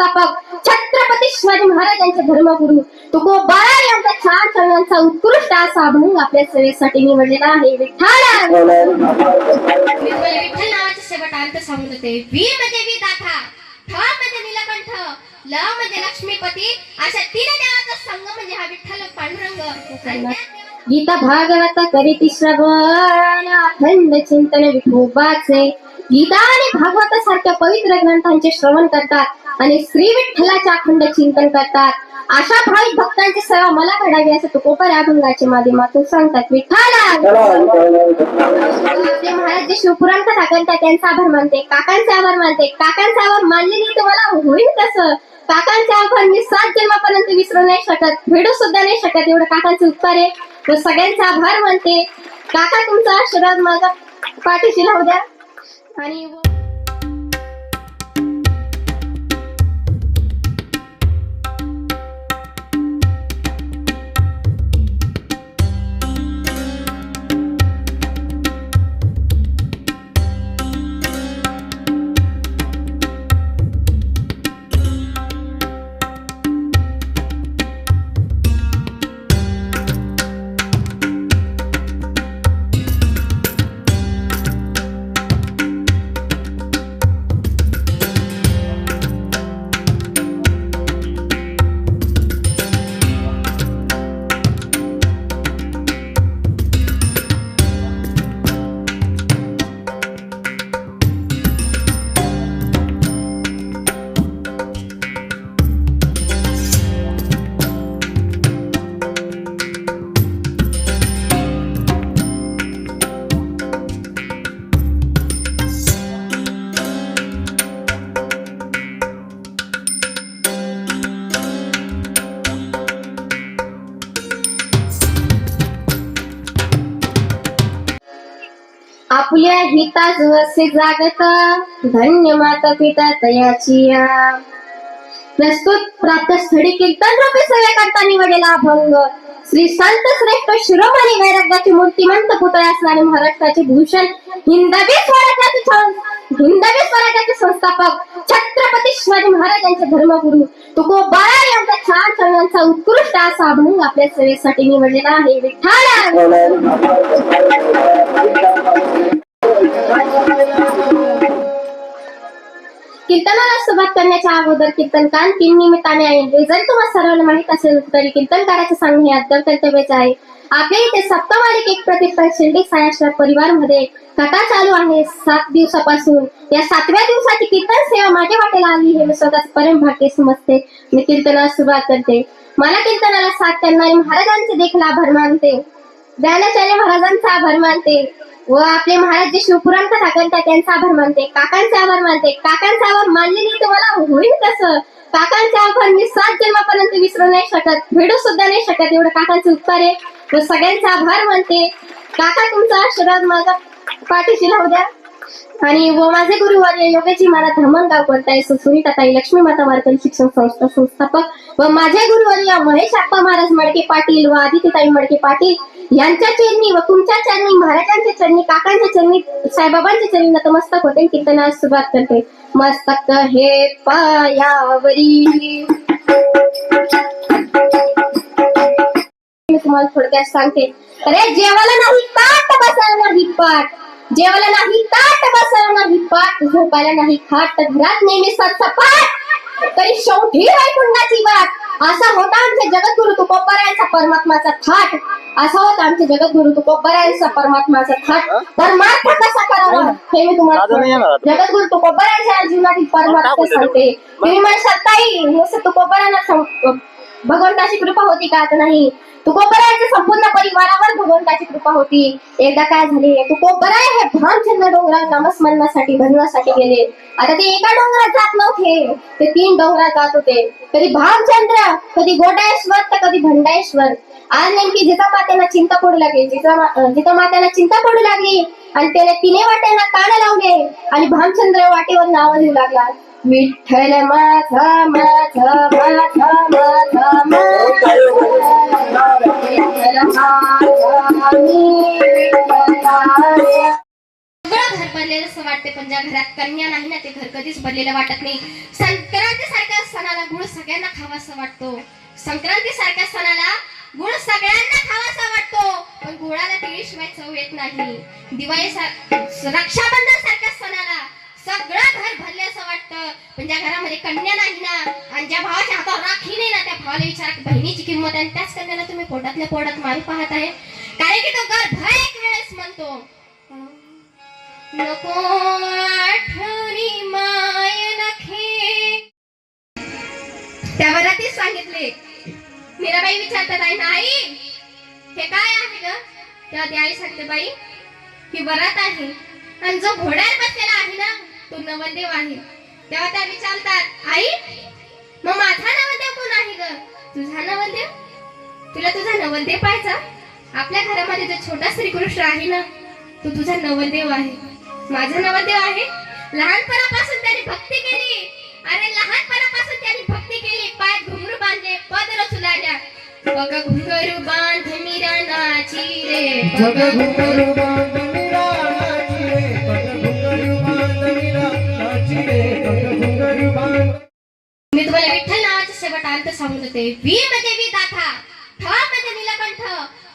संस्थापक छत्रपती शिवाजी महाराजांचे धर्मगुरु. तुकोबारा यांचा चार चरणांचा उत्कृष्ट असा अभंग आपल्या सेवेसाठी निवडलेला आहे. विठ्ठल विठ्ठल नावाचे शेवट अंत सांगत होते वी म्हणजे विधाता ठ म्हणजे नीलकंठ ल म्हणजे लक्ष्मीपती अशा तीन देवाचा संघ म्हणजे हा विठ्ठल पांडुरंग. गीता भागवत करीती श्रवण अखंड चिंतन विठोबाचे. गीता आणि भागवतासारख्या पवित्र ग्रंथांचे श्रवण करतात आणि श्री विठ्ठलाचे अखंड चिंतन करतात. अशा भाविक भक्तांची सेवा मला घडावी असं तुकोपर अभंगाच्या माध्यमातून सांगतात. विठ्ठला! महाराज जे शिवपुराण कथा करतात त्यांचा आभार मानते. काकांचे आभार मानते. काकांचा आभार मानले नाही तुम्हाला मला होईल कसं? काकांचे आभार मी सात जन्मापर्यंत विसरू नाही शकत. भेटू सुद्धा नाही शकत. एवढं काकांचे उत्तर आहे. सगळ्यांचा आभार मानते. काका तुमचा आशीर्वाद माझा पाठीशी राहू द्या. आणि आपल्या हिताच जागत धन्य माता पिता तयाची प्रस्तुत प्राप्त स्थळी कीर्तन रूपी सेवे करता निवडलेला अभंग. श्री संत श्रेष्ठ शिरोमणी वैराग्याची मूर्तिमंत पुतळे असणारे महाराष्ट्राचे भूषण हिंदवी स्वराज्याचे हिंदवी स्वराज्याचे संस्थापक छत्रपती शिवाजी महाराजांचे धर्मगुरु. तुकोबारा यांचा चार चरणांचा उत्कृष्ट असा अभंग आपल्या सेवेसाठी निवडलेला आहे. विठ्ठल! कीर्तनाला सुरुवात करण्याच्या अगोदर कीर्तनकार तीन निमित्ताने आहे जर तुम्हाला सर्वांना माहीत असेल तरी कीर्तनकाराचे सांगणे हे अद्याप कर्तव्याचे आहे. आपल्या इथे सप्तमालिक एक प्रतिष्ठान शिर्डी परिवार परिवारमध्ये कथा चालू आहे. सात दिवसापासून. या सातव्या दिवसाची कीर्तन सेवा माझ्या वाटेला आली. हे मी स्वतःच परम भाग्य समजते. मी कीर्तनाला सुरुवात करते. मला कीर्तनाला साथ करणारे महाराजांचे देखील आभार मानते. ज्ञानाचार्य महाराजांचा आभार मानते व आपले महाराज जे शिवपुराण काकांचा त्यांचा आभार मानते. काकांचा आभार मानते. काकांचा आभार मानले नाही तुम्हाला होईल कसं? काकांचा आभार मी सात जन्मापर्यंत विसरू नाही शकत भेटू सुद्धा नाही शकत एवढं काकांचे उत्तर आहे. व सगळ्यांचा आभार मानते. काका तुमचा आशीर्वाद माझा पाठीशी राहू द्या. आणि व माझे गुरुवार योगाची मला धर्मनगाव करताय सुनीताताई लक्ष्मी माता वारकरी शिक्षण संस्था संस्थापक. व माझे गुरुवारी महेश आप्पा महाराज मडके पाटील व आदित्यताई मडके पाटील यांच्या चरणी व तुमच्या चरणी महाराजांच्या चरणी काकांच्या चरणी साईबाबांच्या चरणी नतमस्तक होते. कीर्तनास सुरुवात करते. मस्तक हे पायावरी. मी तुम्हाला थोडक्यात सांगते. अरे जेवायला नाही ताट बसवणार विपाट पाठ जेवायला नाही ताट बसवणार विपाट पाठ झोपायला नाही खाट. घरात नेहमी सपाट तरी शेवटी वैकुंठाची वाट. असा होता आमचे जगद्गुरु तुकोबरायांचा परमात्माचा थाट. असा होता आमचे जगद्गुरु तुकोबरायांचा परमात्माचा थाट. परमार्थ कसा करावा हे मी तुम्हाला जगद्गुरु तुकोबरायांच्या जीवनातील परमार्थ सांगते. तुम्ही? मला सत्ताई नुसतं तुकोबरायांना सं- भगवंताची कृपा होती का? आता नाही. तुकोबरायच्या संपूर्ण परिवारावर भगवंताची कृपा होती. एकदा काय झाले तुकोबराय हे भामचंद्र डोंगरात नामस्मरणासाठी भजनासाठी गेले. आता ते एका डोंगरात जात नव्हते. ते तीन डोंगरात जात होते. कधी भामचंद्र कधी गोडायश्वर तर कधी भंडायश्वर. आज नेमकी जिजा मात्यांना चिंता पडू लागली. जिजा मा- जिजा मात्यांना चिंता पडू लागली. आणि त्याने तिने वाट्यांना कान लावले. आणि भामचंद्र वाटेवर नाव लिहू लागला. विठ्ठल माझा वाटते पण ज्या घरात कन्या नाही ना ते घर कधीच भरलेलं वाटत नाही. संक्रांती सारख्या सणाला गुळ सगळ्यांना खावासा वाटतो. संक्रांती सारख्या सणाला गुळ सगळ्यांना खावासा वाटतो. पण गुळाला तिळीशिवाय चव येत नाही. दिवाळी रक्षाबंधन सारख्या सणाला सगळं घर भरले असं वाटतं. पण ज्या घरामध्ये कन्या नाही ना आणि ज्या भावाच्या हातावर राखी नाही ना त्या भावाला विचारा बहिणीची किंमत आहे आणि त्याच कन्याला तुम्ही पोटातल्या पोटात मारू पाहत आहे? कारण की तो गर्भ एक वेळेस म्हणतो. नको आठवणी माय नखे. त्या वरातीच सांगितले. मीराबाई विचारतात आहे ना आई हे काय आहे ग? तेव्हा ती आई सांगते बाई ही वरात आहे आणि जो घोड्यावर बसलेला आहे ना तो नवलदेव आहे. तेव्हा त्या विचारतात आई मग माझा नवदेव कोण आहे ग? तुझा नवदेव तुला तुझा नवलदेव पाहायचा? आपल्या घरामध्ये जो छोटा श्रीकृष्ण आहे ना तो तुझा नवलदेव आहे. माझा नवरदेव आहे. लहानपणापासून त्याने भक्ती केली. अरे लहानपणापासून त्याने भक्ती केली. पायात घुंगरू बांधले पद रचुलाल्या बघ घुंगरू बांध मीरा नाची रे. बघ घुंगरू बांध मीरा नाची रे, पग घुंगरू बांध मीरा नाची रे, पग घुंगरू बांध मी तुम्हाला विठ्ठल नावाचे शेवटांत सांगत होते वी म्हणजे वी दाथा ठ म्हणजे नीलकंठ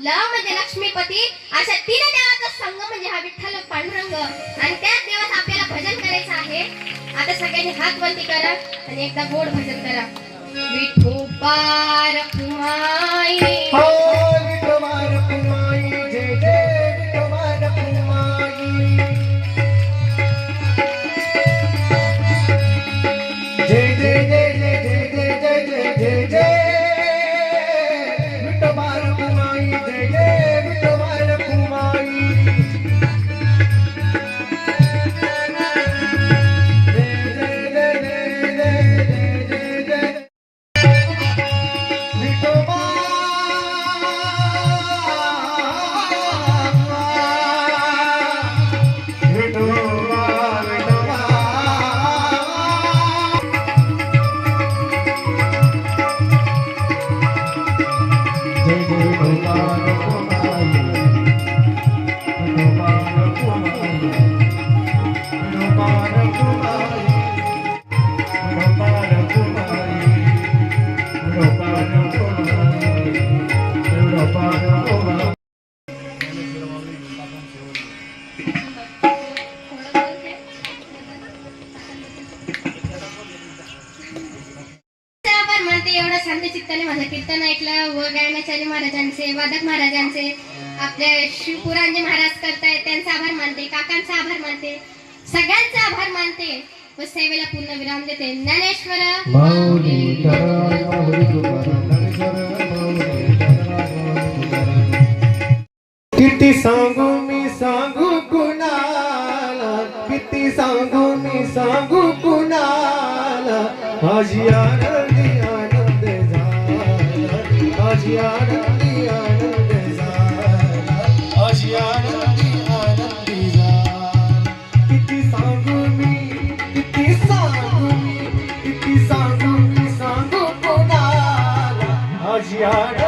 ल म्हणजे लक्ष्मीपती. अशा तीन देवाचा संघ म्हणजे हा विठ्ठल पांडुरंग. आणि त्याच देवाचं आपल्याला भजन करायचं आहे. आता सगळ्यांनी हात वरती करा आणि एकदा गोड भजन करा. विठू पार Oh, my कीर्तन ऐकलं व गायनाचार्य महाराजांचे वादक महाराजांचे आपले शिवपुरांजे महाराज करतायत त्यांचा आभार मानते काकांचा आभार मानते सगळ्यांचा आभार मानते. व सेवेला पूर्ण विराम देते. ज्ञानेश्वर माऊली करा God.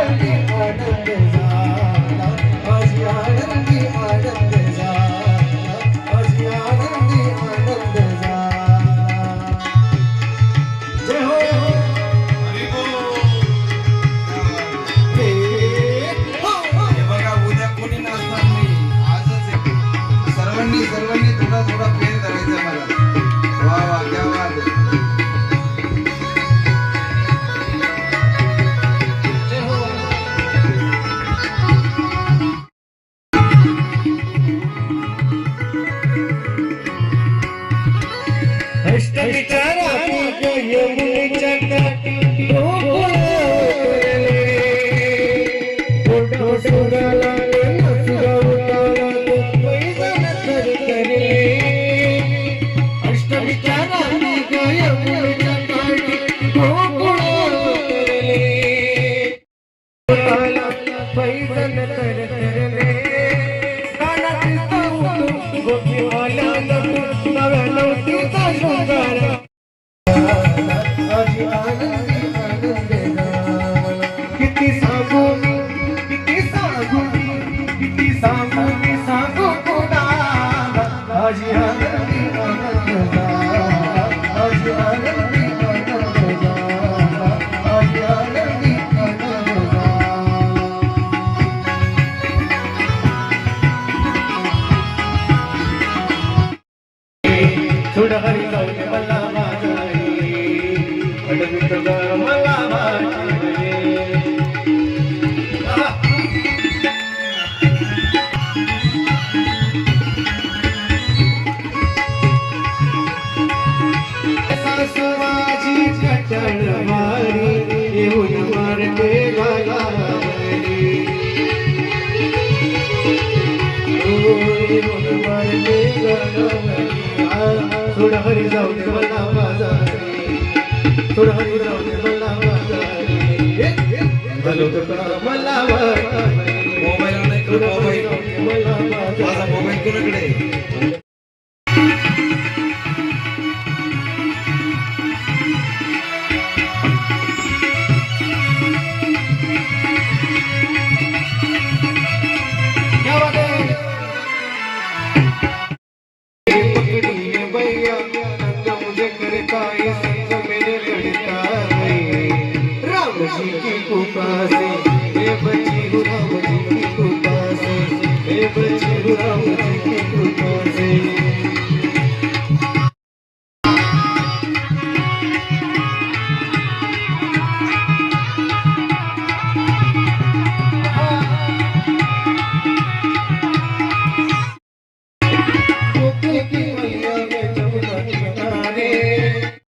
praise the name. ओ, येऊन मारते थोडं हरी जाऊ दे मला थोडं हरी जाऊ दे मला मला मोबाईल नाही मोबाईल. मला माझा मोबाईल कोणाकडे जी की कृपा से मैं बची हूँ राम